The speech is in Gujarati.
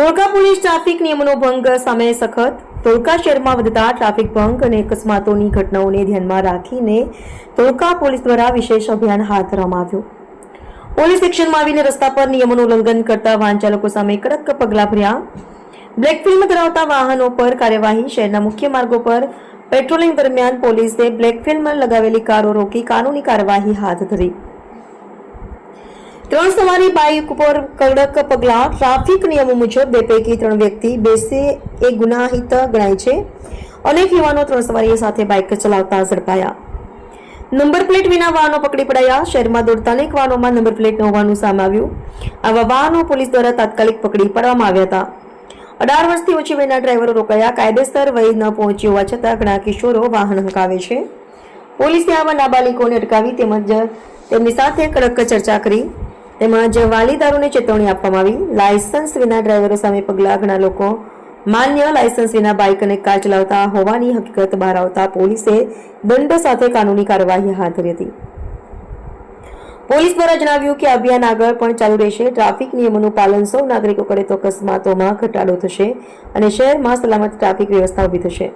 ધોળકા પોલીસ ટ્રાફિક નિયમોનો ભંગ સામે સખત. ધોળકા શહેરમાં વધતા ટ્રાફિક ભંગ અને અકસ્માતોની ઘટનાઓને ધ્યાનમાં રાખીને ધોળકા પોલીસ દ્વારા વિશેષ અભિયાન હાથ ધરવામાં આવ્યું. પોલીસ એક્શનમાં આવીને રસ્તા પર નિયમોનું ઉલ્લંઘન કરતા વાહન ચાલકો સામે કડક પગલાં ભર્યા. બ્લેક ફિલ્મ ધરાવતા વાહનો પર કાર્યવાહી શહેરના મુખ્ય માર્ગો પર. પેટ્રોલિંગ દરમિયાન પોલીસે બ્લેક ફિલ્મ લગાવેલી કારો રોકી કાનૂની કાર્યવાહી હાથ ધરી. ત્રણ સવારી બાઇક ઉપર કડક પગલાં, ટ્રાફિક નિયમો મુજબ બે પૈકી ત્રણ વ્યક્તિ બેસે એ ગુનાહિત ગણાય છે. અનેક યુવાનો ત્રણ સવારીઓ સાથે બાઇક ચલાવતા ઝડપાયા. નંબર પ્લેટ વિના વાહનો પકડી પડાયા. શહેરમાં દોડતા અનેક વાહનોમાં નંબર પ્લેટ ન હોવાનું સામે આવ્યું. આવા વાહનો પોલીસ દ્વારા તાત્કાલિક પકડી પાડવામાં આવ્યા હતા. અઢાર વર્ષથી ઓછી વયના ડ્રાઈવરો રોકાયા. કાયદેસર વય ન પહોંચી હોવા છતાં ઘણા કિશોરો વાહન હંકાવે છે. પોલીસે આવા નાબાલિકોને અટકાવી તેમજ તેમની સાથે કડક ચર્ચા કરી. તેમજ વાલીદારોને ચેતવણી આપવામાં આવી. લાયસન્સ વિના ડ્રાઈવરો સામે પગલાં ઘણા લોકો. માન્ય લાયસન્સ વિના બાઇક અને કાર ચલાવતા હોવાની હકીકત બહાર આવતા પોલીસે દંડ સાથે કાનૂની કાર્યવાહી હાથ ધરી હતી. પોલીસ દ્વારા જણાવ્યું કે અભિયાન આગળ પણ ચાલુ રહેશે. ટ્રાફિક નિયમોનું પાલન સૌ નાગરિકો કરે તો અકસ્માતોમાં ઘટાડો થશે અને શહેરમાં સલામત ટ્રાફિક વ્યવસ્થા ઊભી થશે.